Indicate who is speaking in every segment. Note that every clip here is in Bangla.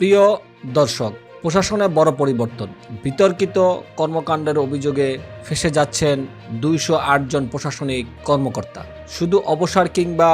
Speaker 1: প্রিয় দর্শক, প্রশাসনে বড় পরিবর্তন। বিতর্কিত কর্মকাণ্ডের অভিযোগে ফেসে যাচ্ছেন দুইশো জন প্রশাসনিক কর্মকর্তা। শুধু অবসর কিংবা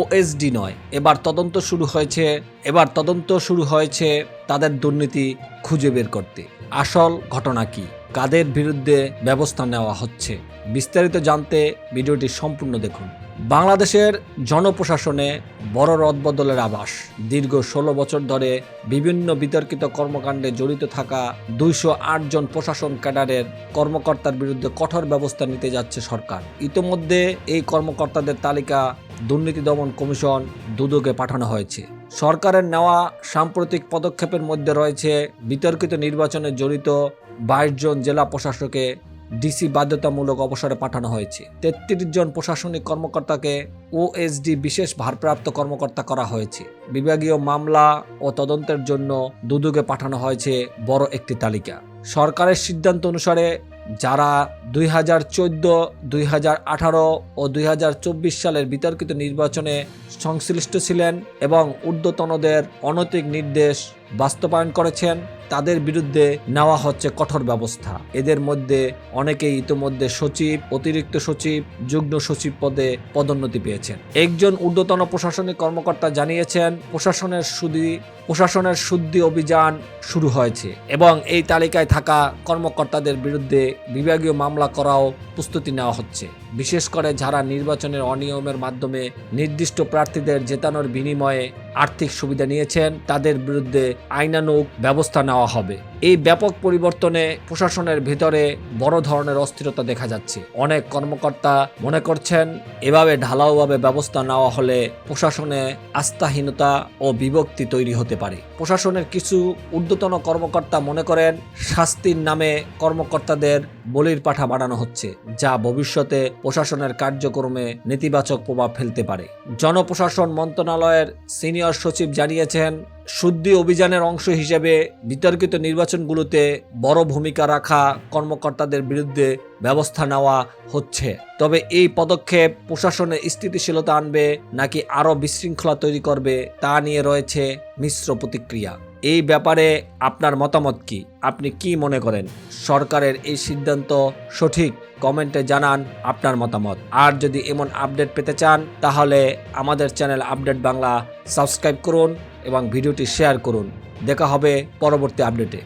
Speaker 1: ওএসডি নয়, এবার তদন্ত শুরু হয়েছে, এবার তদন্ত শুরু হয়েছে তাদের দুর্নীতি খুঁজে বের করতে। আসল ঘটনা কি? কাদের বিরুদ্ধে ব্যবস্থা নেওয়া হচ্ছে? বিস্তারিত জানতে ভিডিওটি সম্পূর্ণ দেখুন। বাংলাদেশের জনপ্রশাসনে বড় রদবদলের আভাস দীর্ঘ ষোলো বছর ধরে বিভিন্ন বিতর্কিত কর্মকাণ্ডে জড়িত থাকা দুইশো জন প্রশাসন ক্যাডারের কর্মকর্তার বিরুদ্ধে কঠোর ব্যবস্থা নিতে যাচ্ছে সরকার। ইতোমধ্যে এই কর্মকর্তাদের তালিকা দুর্নীতি দমন কমিশন দুদকে পাঠানো হয়েছে। সরকারের নেওয়া সাম্প্রতিক পদক্ষেপের মধ্যে রয়েছে বিতর্কিত নির্বাচনে জড়িত বাইশ জন জেলা প্রশাসকে ডিসি বাধ্যতামূলক অবসরে পাঠানো হয়েছে। তেত্রিশ জন প্রশাসনিক কর্মকর্তাকে ওএসডি বিশেষ ভারপ্রাপ্ত কর্মকর্তা করা হয়েছে। বিভাগীয় মামলা ও তদন্তের জন্য দুদুকে পাঠানো হয়েছে বড় একটি তালিকা। সরকারের সিদ্ধান্ত অনুসারে যারা দুই হাজার চোদ্দ, দুই হাজার আঠারো ও দুই হাজার চব্বিশ সালের বিতর্কিত নির্বাচনে সংশ্লিষ্ট ছিলেন এবং ঊর্ধ্বতনদের অনৈতিক নির্দেশ বাস্তবায়ন করেছেন, তাদের বিরুদ্ধে নেওয়া হচ্ছে কঠোর ব্যবস্থা। এদের মধ্যে অনেকেই ইতিমধ্যে সচিব, অতিরিক্ত সচিব, যুগ্ম সচিব পদে পদোন্নতি পেয়েছেন। একজন ঊর্ধ্বতন প্রশাসনিক কর্মকর্তা জানিয়েছেন, প্রশাসনের সুদি, প্রশাসনের শুদ্ধি অভিযান শুরু হয়েছে এবং এই তালিকায় থাকা কর্মকর্তাদের বিরুদ্ধে বিভাগীয় মামলা করাও প্রস্তুতি নেওয়া হচ্ছে। বিশেষ করে যারা নির্বাচনের অনিয়মের মাধ্যমে নির্দিষ্ট প্রার্থীদের জেতানোর বিনিময়ে আর্থিক সুবিধা নিয়েছেন তাদের বিরুদ্ধে আইনানুক ব্যবস্থা নেওয়া হবে। এই ব্যাপক পরিবর্তনে প্রশাসনের ভিতরে বড় ধরনের অস্থিরতা দেখা যাচ্ছে। অনেক কর্মকর্তা মনে করছেন, এভাবে ঢালাওভাবে ব্যবস্থা নেওয়া হলে প্রশাসনে আস্থাহীনতা ও বিভক্তি তৈরি হতে পারে। প্রশাসনের কিছু ঊর্ধ্বতন কর্মকর্তা মনে করেন, শাস্তির নামে কর্মকর্তাদের বলির পাঠা বাড়ানো হচ্ছে, যা ভবিষ্যতে প্রশাসনের কার্যক্রমে নেতিবাচক প্রভাব ফেলতে পারে। জনপ্রশাসন মন্ত্রণালয়ের সিনিয়র সচিব জানিয়েছেন শুদ্ধি অভিযানের অংশ হিসেবে বিতর্কিত নির্বাচনগুলোতে বড় ভূমিকা রাখা কর্মকর্তাদের বিরুদ্ধে ব্যবস্থা নেওয়া হচ্ছে। তবে এই পদক্ষেপ প্রশাসনে স্থিতিশীলতা আনবে নাকি আরও বিশৃঙ্খলা তৈরি করবে তা নিয়ে রয়েছে মিশ্র প্রতিক্রিয়া। এই ব্যাপারে আপনার মতামত কি? আপনি কি মনে করেন? সরকারের এই সিদ্ধান্ত সঠিক? কমেন্টে জানান আপনার মতামত। আর যদি এমন আপডেট পেতে চান, তাহলে আমাদের চ্যানেল আপডেট বাংলা সাবস্ক্রাইব করুন এবং ভিডিওটি শেয়ার করুন। দেখা হবে পরবর্তী আপডেটে।